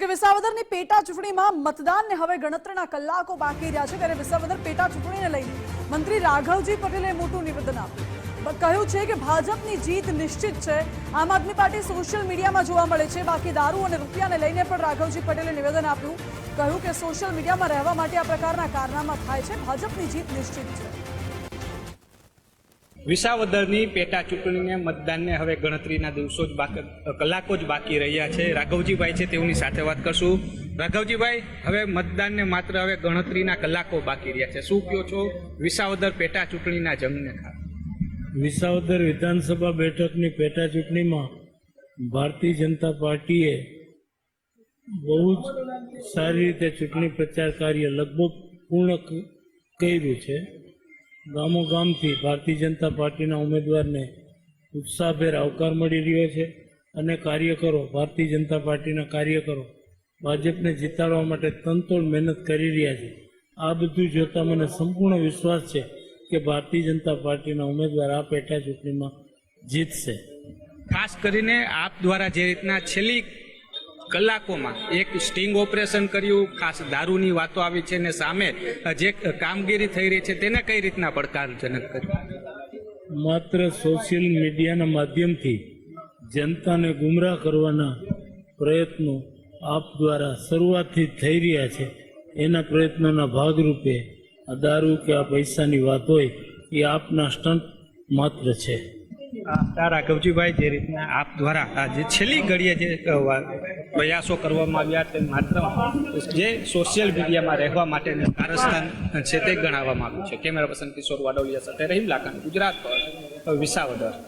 કે વિસાવદરની પેટા ચૂંટણીમાં મતદાનને હવે ગણતરીના કલાકો બાકી રહ્યા છે ત્યારે વિસાવદર પેટા ચૂંટણીને લઈને મંત્રી રાઘવજી પટેલે મોટું નિવેદન આપ્યું. કહ્યું છે કે ભાજપની જીત નિશ્ચિત છે. આમ આદમી પાર્ટી સોશિયલ મીડિયામાં જોવા મળે છે. બાકી દારૂ અને રૂપિયાને લઈને પણ રાઘવજી પટેલે નિવેદન આપ્યું. કહ્યું કે સોશિયલ મીડિયામાં રહેવા માટે આ પ્રકારના કારનામા થાય છે. ભાજપની જીત નિશ્ચિત છે. વિસાવદરની પેટા ચૂંટણીને મતદાનને હવે ગણતરીના દિવસો જ બાકી કલાકો જ બાકી રહ્યા છે. રાઘવજીભાઈ છે તેઓની સાથે વાત કરશું. રાઘવજીભાઈ, હવે મતદાનને માત્ર હવે ગણતરીના કલાકો બાકી રહ્યા છે. શું કહો છો? વિસાવદર પેટા ચૂંટણીના જંગને વિસાવદર વિધાનસભા બેઠકની પેટા ચૂંટણીમાં ભારતીય જનતા પાર્ટીએ બહુ જ સારી રીતે ચૂંટણી પ્રચાર કાર્ય લગભગ પૂર્ણ કર્યું છે. ગામો ગામથી ભારતીય જનતા પાર્ટીના ઉમેદવારને ઉત્સાહભેર આવકાર મળી રહ્યો છે. અને કાર્યકરો, ભારતીય જનતા પાર્ટીના કાર્યકરો ભાજપને જીતાડવા માટે તનતોડ મહેનત કરી રહ્યા છે. આ બધું જોતા મને સંપૂર્ણ વિશ્વાસ છે કે ભારતીય જનતા પાર્ટીના ઉમેદવાર આ પેટા ચૂંટણીમાં જીતશે. ખાસ કરીને આપ દ્વારા જે રીતના છેલ્લી કલાકોમાં એક સ્ટિંગ ઓપરેશન કર્યું, ખાસ દારૂની વાતો આવી છે ને સામે જે કામગીરી થઈ રહી છે તેને કઈ રીતના પડકારજનક કર્યું? માત્ર સોશિયલ મીડિયાના માધ્યમથી જનતાને ગુમરાહ કરવાના પ્રયત્નો આપ દ્વારા શરૂઆતથી થઈ રહ્યા છે. એના પ્રયત્નોના ભાગરૂપે આ દારૂ કે આ પૈસાની વાત હોય એ આપના સ્ટન્ટ માત્ર છે. આ રાઘવજીભાઈ જે રીતના આપ દ્વારા આ જે છેલ્લી ઘડીએ જે પ્રયાસો કરવામાં આવ્યા તે માત્ર જે સોશિયલ મીડિયામાં રહેવા માટેનું કારસ્થાન છે તે ગણાવવામાં આવ્યું છે. કેમેરા પર્સન કિશોર વાડોલિયા સાથે રહીમ લાખાણી ગુજરાત, વિસાવદર.